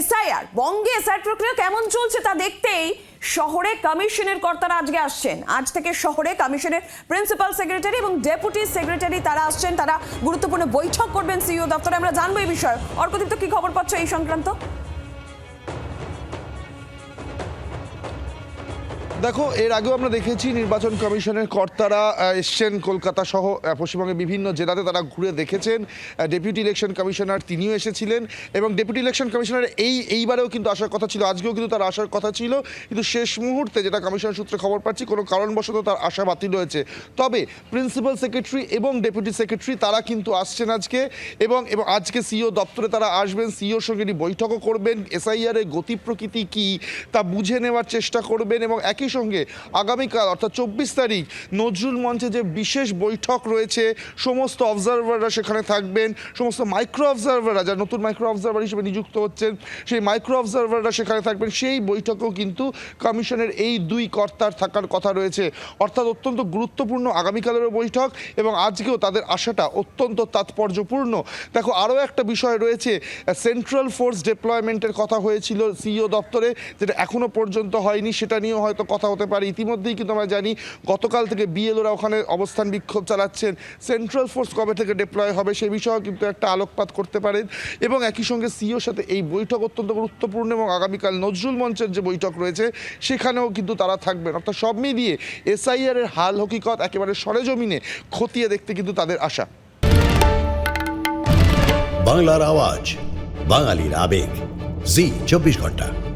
SIR, বঙ্গে SIR প্রক্রিয়া কেমন চলছে তা দেখতেই শহরে কমিশনের কর্তারা আজকে আসছেন। আজ থেকে শহরে কমিশনের প্রিন্সিপাল সেক্রেটারি এবং ডেপুটি সেক্রেটারি তারা আসছেন। তারা গুরুত্বপূর্ণ বৈঠক করবেন সিইও দপ্তরে। আমরা জানব এই বিষয়ে। অর্কদীপ্ত, কি খবর পাচ্ছ এই সংক্রান্ত? দেখো, এর আগেও আমরা দেখেছি নির্বাচন কমিশনের কর্তারা এসছেন কলকাতা সহ পশ্চিমবঙ্গের বিভিন্ন জেলাতে তারা ঘুরে দেখেছেন। ডেপুটি ইলেকশন কমিশনার তিনিও এসেছিলেন এবং ডেপুটি ইলেকশন কমিশনার এই, এইবারেও কিন্তু আসার কথা ছিল, আজকেও কিন্তু তার আসার কথা ছিল। কিন্তু শেষ মুহূর্তে যেটা কমিশন সূত্রে খবর পাচ্ছি, কোনো কারণবশত তার আশা বাতিল হয়েছে। তবে প্রিন্সিপাল সেক্রেটারি এবং ডেপুটি সেক্রেটারি তারা কিন্তু আসছেন আজকে এবং এবং আজকে সিও দপ্তরে তারা আসবেন সিওর সঙ্গে একটি বৈঠকও করবেন এসআইআর এর গতি প্রকৃতি কী তা বুঝে নেওয়ার চেষ্টা করবেন এবং একই সঙ্গে আগামীকাল, অর্থাৎ চব্বিশ তারিখ, নজরুল মঞ্চে যে বিশেষ বৈঠক রয়েছে, সমস্ত অবজারভাররা সেখানে থাকবেন, সমস্ত মাইক্রো অবজারভাররা যারা নতুন মাইক্রো অবজারভার হিসেবে নিযুক্ত হচ্ছেন, সেই মাইক্রো অবজারভাররা সেখানে থাকবেন। সেই বৈঠকেও কিন্তু কমিশনের এই দুই কর্তার থাকার কথা রয়েছে। অর্থাৎ অত্যন্ত গুরুত্বপূর্ণ আগামীকালেরও বৈঠক এবং আজকেও তাদের আশাটা অত্যন্ত তাৎপর্যপূর্ণ। দেখো, আরও একটা বিষয় রয়েছে। সেন্ট্রাল ফোর্স ডেপ্লয়মেন্টের কথা হয়েছিল সিইও দপ্তরে, যেটা এখনও পর্যন্ত হয়নি, সেটা নিয়েও হয়তো কথা হতে পারে। ইতিমধ্যেই কিন্তু আমরা জানি, গতকাল থেকে বিএলওরা ওখানে অবস্থান বিক্ষোভ চালাচ্ছেন। সেন্ট্রাল ফোর্স কবে থেকে ডেপ্লয় হবে সে বিষয়েও কিন্তু একটা আলোকপাত করতে পারেন। এবং একই সঙ্গে সিইওর সাথে এই বৈঠক অত্যন্ত গুরুত্বপূর্ণ এবং আগামীকাল নজরুল মঞ্চের যে বৈঠক রয়েছে, সেখানেও কিন্তু তারা থাকবেন। অর্থাৎ সব মিলিয়ে এসআইআর এর হাল হকিকত একেবারে সরেজমিনে খতিয়ে দেখতে কিন্তু তাদের আশা। বাংলার আওয়াজ, বাঙালির আবেগ। জি, চব্বিশ ঘণ্টা।